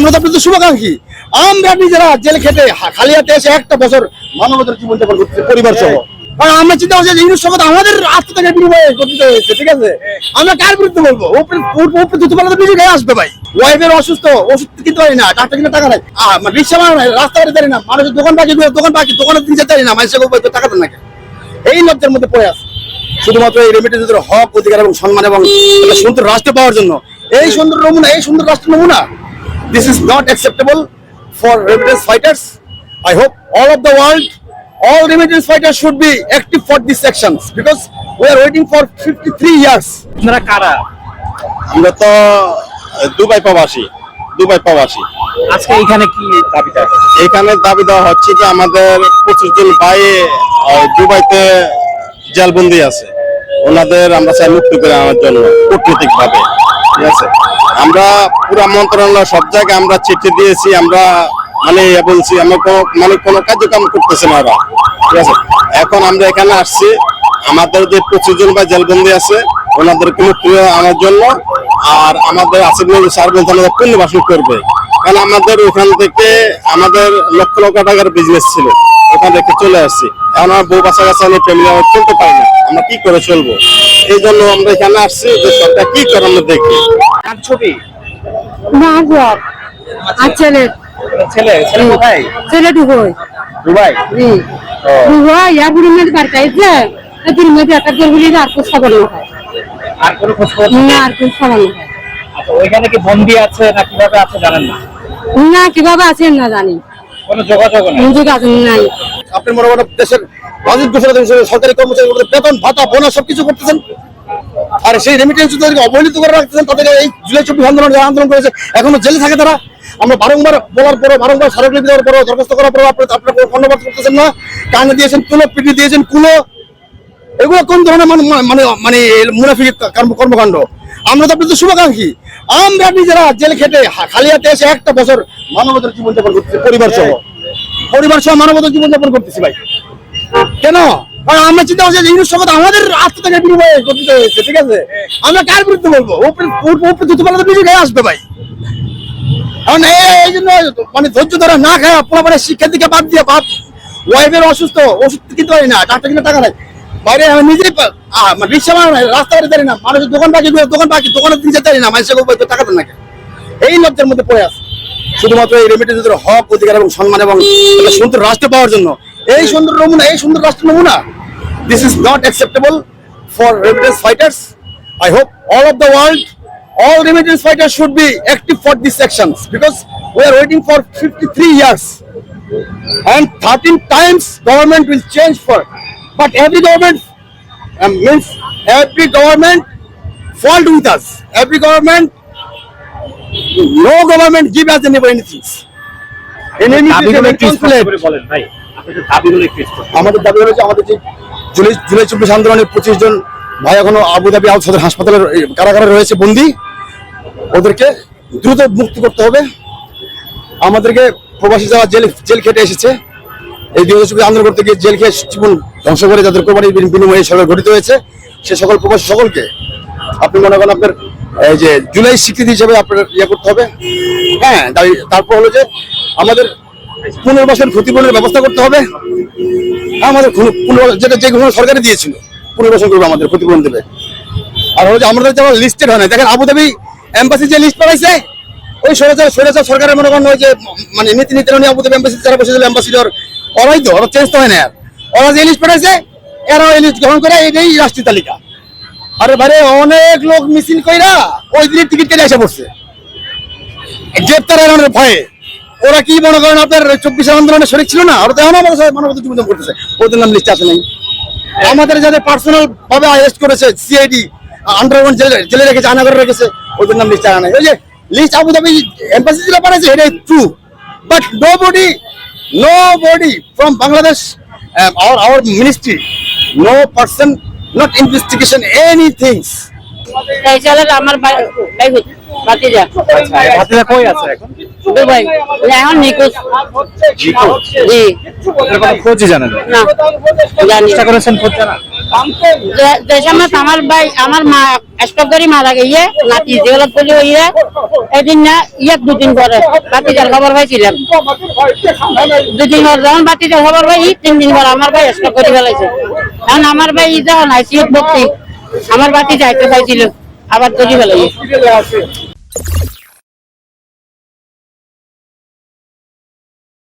আমরা তো আপনাদের শুভাকাঙ্ক্ষী। আমরা নিজেরা জেল খেটে খালি হাতে এসে একটা বছর মানবতার জীবন যাপন করতে পরিবার সহ। আমরা চিন্তা করছি যে আমাদের বিনিময়ে গঠিত হয়েছে, ঠিক আছে? আমরা কার বিরুদ্ধে বলব? আসবে ভাই। ওয়াইফের অসুস্থ, ওষুধ কিনতে পারি না, ডাক্তার কিনে টাকা নাই। মানে রিক্সা মারা নাই, রাস্তা বাড়ি না, মানুষের দোকান দোকান দোকানের দিন যেতে না, মানুষের টাকা দেন এই লজ্জার মধ্যে পড়ে আছে। শুধুমাত্র এই রেমিটেন্সের হক, অধিকার এবং সম্মান এবং সুন্দর রাষ্ট্র পাওয়ার জন্য। এই সুন্দর নমুনা, এই সুন্দর রাষ্ট্র নমুনা। This is not acceptable for remittance fighters I hope all of the world, all remittance fighters should be active for these sections because we are waiting for 53 years. আপনারা কারা? আমরা তো দুবাই প্রবাসী দুবাই প্রবাসী। আজকে এখানে কি দাবিটা এখানে দাবি দেওয়া হচ্ছে যে আমাদের পঁচিশ জন ভাই দুবাইতে জেলবন্দি আছে। ওনাদের আমরা চাই মুক্তি করে আনার জন্য কূটনৈতিক ভাবে ঠিক আছে? আমরা পুরা মন্ত্রণালয়, সব জায়গায় আমরা চিঠি দিয়েছি, আমরা মানে ইয়ে বলছি, আমরা কোনো মানে কোনো কার্যক্রম করতেছে না ওরা। ঠিক আছে? এখন আমরা এখানে আসছি। আমাদের যে পঁচিশ জন বা জেলবন্দি আছে ওনাদেরকে মুক্তি আনার জন্য, আর আমাদের আসিফ নজরুল স্যার বলতে আমাদের পুনর্বাসন করবে। কারণ আমাদের ওখান থেকে আমাদের লক্ষ লক্ষ টাকার বিজনেস ছিল। ওখান থেকে চলে আসছি। এখন আমার বউ বাচ্চা কাছে আমি ফ্যামিলি আমার চলতে পারি না। আমরা কি করে চলবো? এই জন্য আমরা এখানে আসছি যে সরকার কি করে আমরা দেখি। ছবি? না জব আর ছেলে? ছেলে? ছেলে কোথায় ছেলে ডুবোই দুবাই? জি ডুবোই ইয়া বুড়ি মেয়ের বাড়িতে আইছে এই বুড়ি মেয়ের একটা দেড় বুড়ি আর কোন সবল না আর কোনো খোঁজ খবর না আর কোন সবল না আচ্ছা ওইখানে কি বন্দি আছে না কীভাবে আছে জানেন না? না কীভাবে আছেন না জানি। কোনো যোগাযোগ নেই। নিজে নাই। আপনি মনে করেন দেশের বাজেট ঘোষণা দিয়েছেন, সরকারি কর্মচারীদের বেতন ভাতা বোনাস সবকিছু করতেছেন। আর সেই রেমিটেন্স তাদেরকে অবহেলিত করে রাখতেছেন তাদেরকে এই জুলাই চব্বিশ আন্দোলন যারা আন্দোলন করেছে এখনও জেলে থাকে তারা। আমরা বারংবার বলার পরও বারংবার স্মারকলিপি দেওয়ার পরও দরখাস্ত করার পরও আপনি আপনার কোনো ধন্যবাদ করতেছেন না। কানে দিয়েছেন কুলো পিটি দিয়েছেন কুলো। এগুলো কোন ধরনের মানে মানে মানে মুনাফি কর্ম কর্মকাণ্ড? আমরা তো আপনাদের শুভাকাঙ্ক্ষী। আমরা নিজেরা জেল খেটে খালি হাতে এসে একটা বছর মানবতার জীবন যাপন করতেছি পরিবার সহ পরিবার সহ মানবতার জীবন যাপন করতেছি ভাই। কেন? আমরা চিন্তা করছি যে ইউনুস আমাদের আত্মত্যাগের বিনিময়ে গঠিত হয়েছে, ঠিক আছে? আমরা কার বিরুদ্ধে বলব? উপরে উপরে উপরে দুটো বেলা তো নিজে গায়ে আসবে ভাই। কারণ এই জন্য মানে ধৈর্য ধরে না পুরো মানে শিক্ষার দিকে বাদ দিয়ে বাদ। ওয়াইফের অসুস্থ, ওষুধ কিনতে পারি না, ডাক্তার কিনে টাকা নাই। বাইরে আমি নিজেই মানে রিক্সা মারা নাই রাস্তা বাড়ি দাঁড়িয়ে না, মানুষের দোকান বাকি দোকান বাকি দোকানের দিন যেতে পারি না মানুষের টাকা দেন নাকি। এই লজ্জার মধ্যে পড়ে আছে। শুধুমাত্র এই রেমিটেন্সের হক, অধিকার এবং সম্মান এবং সুন্দর রাষ্ট্র পাওয়ার জন্য। এই সুন্দর নমুনা, এই সুন্দর রাষ্ট্র নমুনা this is not acceptable for remittance fighters I hope all of the world all remittance fighters should be active for these sections because we are waiting for 53 years, and 13 times government will change for but every government um, means every government fault with us. Every government no government give us any anything আমাদের দাবি হচ্ছে আমাদের যে জুলাই জুলাই চব্বিশ আন্দোলনের পঁচিশ জন ভাই এখনও আবুধাবি আল সদর হাসপাতালের এই কারাগারে রয়েছে বন্দি। ওদেরকে দ্রুত মুক্তি করতে হবে। আমাদেরকে প্রবাসী যারা জেল জেল খেটে এসেছে এই দুই হাজার চব্বিশ আন্দোলন করতে গিয়ে জেল খেয়ে জীবন ধ্বংস করে যাদের কোরবানির বিন- বিনিময়ে সরকার গঠিত হয়েছে, সে সকল প্রবাসী সকলকে আপনি মনে করেন আপনার, এই যে জুলাই স্বীকৃতি হিসেবে আপনার ইয়ে করতে হবে? হ্যাঁ তারপর হলো যে আমাদের পুনর্বাসন ক্ষতিপূরণের ব্যবস্থা করতে হবে। আমাদের যেটা যে কোনো সরকারে দিয়েছিল, পুনর্বাসন করবে আমাদের, ক্ষতিপূরণ দেবে। আর হলো যে আমাদের যেমন লিস্টেড হয় না দেখেন আবুধাবি এম্বাসি যে লিস্ট পাঠাইছে, ওই সরেচার সরেচার সরকারের মনে করেন ওই যে মানে নীতি নীতি আবুধাবি এম্বাসি যারা বসেছিল অ্যাম্বাসিডর ওরাই তো, ওরা চেঞ্জ তো হয় না ওরা যে লিস্ট পাঠাইছে এরা ওই লিস্ট গ্রহণ করে এটাই রাষ্ট্রীয় তালিকা। আরে বাইরে অনেক লোক মিছিল কইরা ওই দিনের টিকিট কেটে এসে পড়ছে। গ্রেপ্তার এড়ানোর ভয়ে। ওরা কি মনে করেন আপনার চব্বিশ আন্দোলনে শরিক ছিল না? ওরা তো এখন মানবতা জীবন করতেছে ওদের নাম লিস্টে আছে নাই। আমাদের যাদের পার্সোনাল ভাবে অ্যারেস্ট করেছে সিআইডি আন্ডারগ্রাউন্ড জেলে জেলে রেখেছে আনাগরে রেখেছে, ওদের নাম লিস্টে আনা নাই। ওই যে লিস্ট আবুধাবি এম্বাসি যেটা পাঠাচ্ছে এটাই true but nobody nobody from Bangladesh our ministry no person not investigation any things এই ছেলে আমার এই ভাতিজা কই আছে এখন? দুবাই এখন নিখোঁজ। জি। এর কোনো খোঁজই জানেন না? না। জানি চেষ্টা করেছেন খোঁজ জানা সময় আমার ভাই, আমার মা স্টক করে মারা গিয়ে নাতি বলি ইয়ে এদিন না ইয়ে দুদিন পরে বাতিজার খবর পাইছিলাম। দুদিন পর যখন বাতিজার খবর পাই তিন দিন পর আমার ভাই স্টক করে ফেলাইছে। কারণ আমার ভাই যখন আইসিউ ভর্তি আমার বাতি যাইতে পাইছিল, আবার ধরি ফেলাই